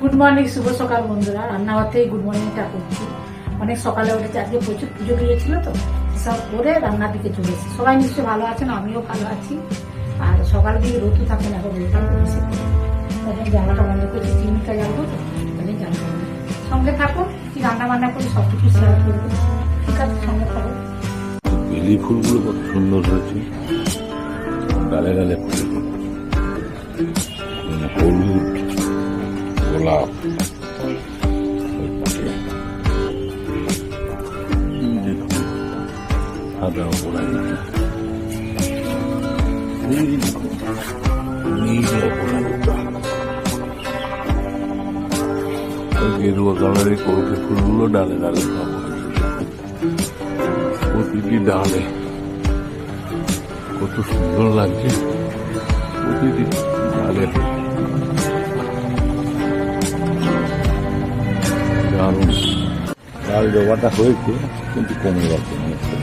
Good morning শুভ সকাল বন্ধুরা। রান্নাঘর থেকে গুড মর্নিংটা করছি। অনেক সকালে উঠেছে, আজকে প্রচুর পুজো দিয়েছিল তো সব করে রান্নার দিকে চলে এসেছি। সবাই নিশ্চয়ই ভালো আছেন, আমিও ভালো আছি। আর সকাল দিকে রোদু থাকেন এখন রোদটা কমেছে তখন জানাটা বন্ধ করছি চিনিটা যাব তো জানতে হবে সঙ্গে থাকো, কি রান্না বান্না করি সব কিছু শেয়ার করব। ঠিক আছে, সঙ্গে থাকো। বেলি ফুলগুলো কত সুন্দর হয়েছে। ডালে ডালে ফুল। ওই গেরুয়া কালারের কৌটি ফুলগুলো ডালে ডালে প্রতিটি ডালে কত সুন্দর লাগছে। প্রতিটি ডালে ডাল জবাটা হয়েছে, কিন্তু কমে গেছে অনেকটা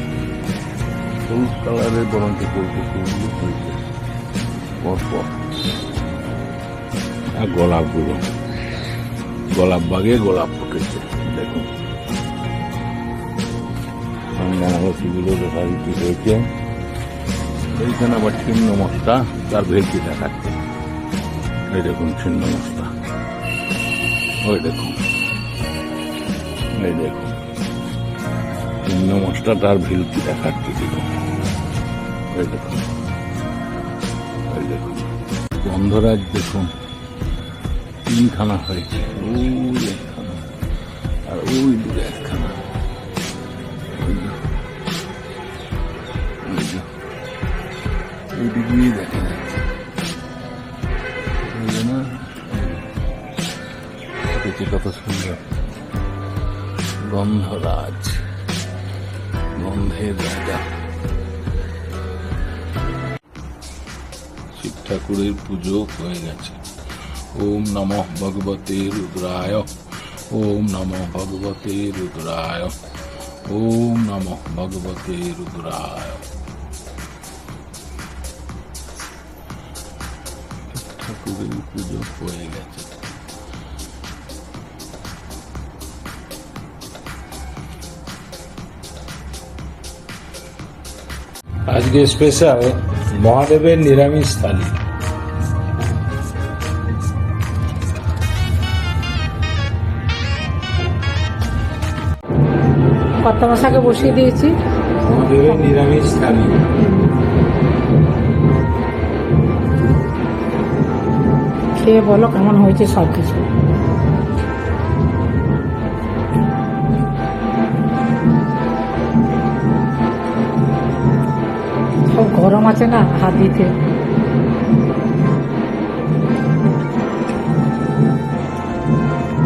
কালারের বরঞ্চ ফুলগুলো হয়েছে। পরপর। আর গোলাপগুলো। গোলাপ বাগে গোলাপ ফুটেছে, দেখুন। হয়েছে। এইখানে আবার ছিন্ন তার ভেলকি দেখাচ্ছে। এই ওই দেখুন। এই দেখুন। তার দেখাচ্ছে ওই দেখুন। গন্ধরাজ দেখুন, তিনখানা হয়েছে। ওই একখানা আর ওই দূরে একখানা। দেখা যাচ্ছে। কত সুন্দর। গন্ধরাজ। শিব ঠাকুরের পুজো হয়ে গেছে। ওম নমঃ ভগবতে রুদ্রায়। ওম নমঃ ভগবতে রুদ্রায়। ওম নমঃ ভগবতে রুদ্রায়। ঠাকুরের পুজো হয়ে গেছে। আজকে স্পেশাল মহাদেবের নিরামিষ থালি। কত মশাকে বসিয়ে দিয়েছি। মহাদেবের নিরামিষ থালি। খেয়ে বলো কেমন হয়েছে সব কিছু সব গরম আছে না হাত দিতে।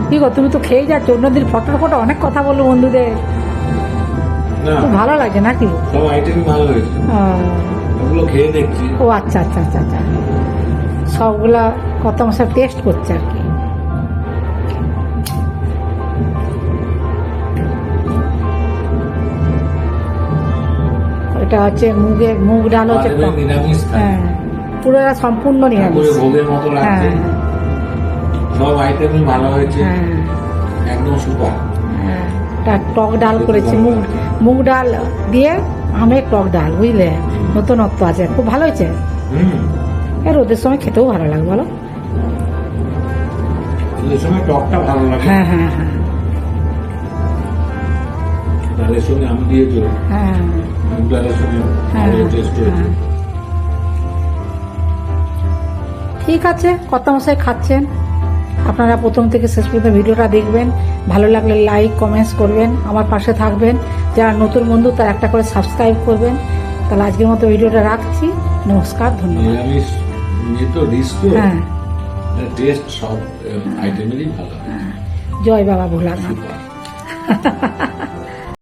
কি গো তুমি তো খেয়ে যাচ্ছ অন্যদিন ফটো ফটো অনেক কথা বলল বন্ধুদের। খুব ভালো লাগে নাকি? সব আইটেম ভালো হয়েছে ওগুলো খেয়ে দেখছি। ও আচ্ছা আচ্ছা আচ্ছা আচ্ছা। সবগুলা কত মশা টেস্ট করছে আর কি। এটা হচ্ছে মুগের মুগ ডাল হচ্ছে টক। হ্যাঁ পুরো সম্পূর্ণ নিরামিষ। ভোগের মতো হ্যাঁ। সব আইটেমই ভালো হয়েছে। হ্যাঁ। একদম সুপার। হ্যাঁ টক ডাল করেছি। মুগ মুগ ডাল দিয়ে আমের টক ডাল বুঝলে? নতুনত্ব আছে। খুব ভালো হয়েছে। হুম। রোদের সময় খেতেও ভালো লাগে বলো? টকটা ভালো লাগে। হ্যাঁ হ্যাঁ হ্যাঁ। ডালের সঙ্গে আম দিয়েছ হ্যাঁ। ডালের সঙ্গে হ্যাঁ, টেস্ট হয়েছে হ্যাঁ। ঠিক আছে কত মশাই খাচ্ছেন। আপনারা প্রথম থেকে শেষ পর্যন্ত ভিডিওটা দেখবেন। ভালো লাগলে লাইক কমেন্টস করবেন আমার পাশে থাকবেন। যারা নতুন বন্ধু তারা একটা করে সাবস্ক্রাইব করবেন। তাহলে আজকের মতো ভিডিওটা রাখছি। নমস্কার ধন্যবাদ। তো হ্যাঁ। টেস্ট সব আইটেমেরই ভালো। জয় বাবা ভোলানাথ। সুপার।